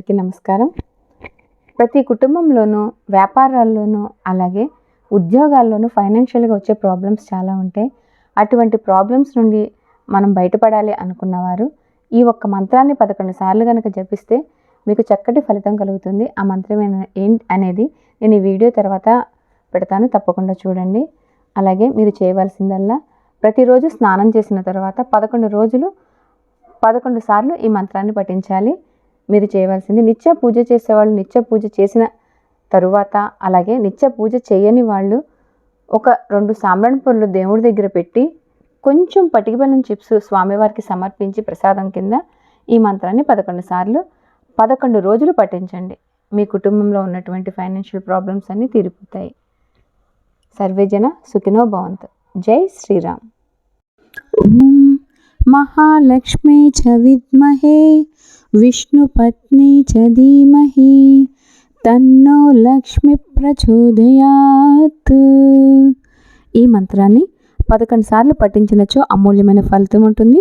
అందరికీ నమస్కారం. ప్రతి కుటుంబంలోనూ వ్యాపారాల్లోనూ అలాగే ఉద్యోగాల్లోనూ ఫైనాన్షియల్గా వచ్చే ప్రాబ్లమ్స్ చాలా ఉంటాయి. అటువంటి ప్రాబ్లమ్స్ నుండి మనం బయటపడాలి అనుకున్నవారు ఈ ఒక్క మంత్రాన్ని పదకొండు సార్లు కనుక జపిస్తే మీకు చక్కటి ఫలితం కలుగుతుంది. ఆ మంత్రం ఏంటి అనేది నేను ఈ వీడియో తర్వాత పెడతాను. తప్పకుండా చూడండి. అలాగే మీరు చేయవలసిందల్లా ప్రతిరోజు స్నానం చేసిన తర్వాత పదకొండు రోజులు పదకొండు సార్లు ఈ మంత్రాన్ని పఠించాలి. మీరు చేయవలసింది నిత్య పూజ చేసేవాళ్ళు నిత్య పూజ చేసిన తరువాత అలాగే నిత్య పూజ చేయని వాళ్ళు ఒక రెండు సాంబ్రాణి పొరులు దేవుడి దగ్గర పెట్టి కొంచెం పటికి బెల్లం చిప్స్ స్వామివారికి సమర్పించి ప్రసాదం కింద ఈ మంత్రాన్ని పదకొండు సార్లు పదకొండు రోజులు పఠించండి. మీ కుటుంబంలో ఉన్నటువంటి ఫైనాన్షియల్ ప్రాబ్లమ్స్ అన్నీ తీరిపోతాయి. సర్వేజన సుఖినో భవంత్. జై శ్రీరామ్. మహాలక్ష్మి మహాలక్ష్మీ చ విద్మహే विष्णुपत्नी च धीमहि తన్నో లక్ష్మి ప్రచోదయాత్ ఈ మంత్రాన్ని పదకొండు సార్లు పఠించినచో అమూల్యమైన ఫలితం ఉంటుంది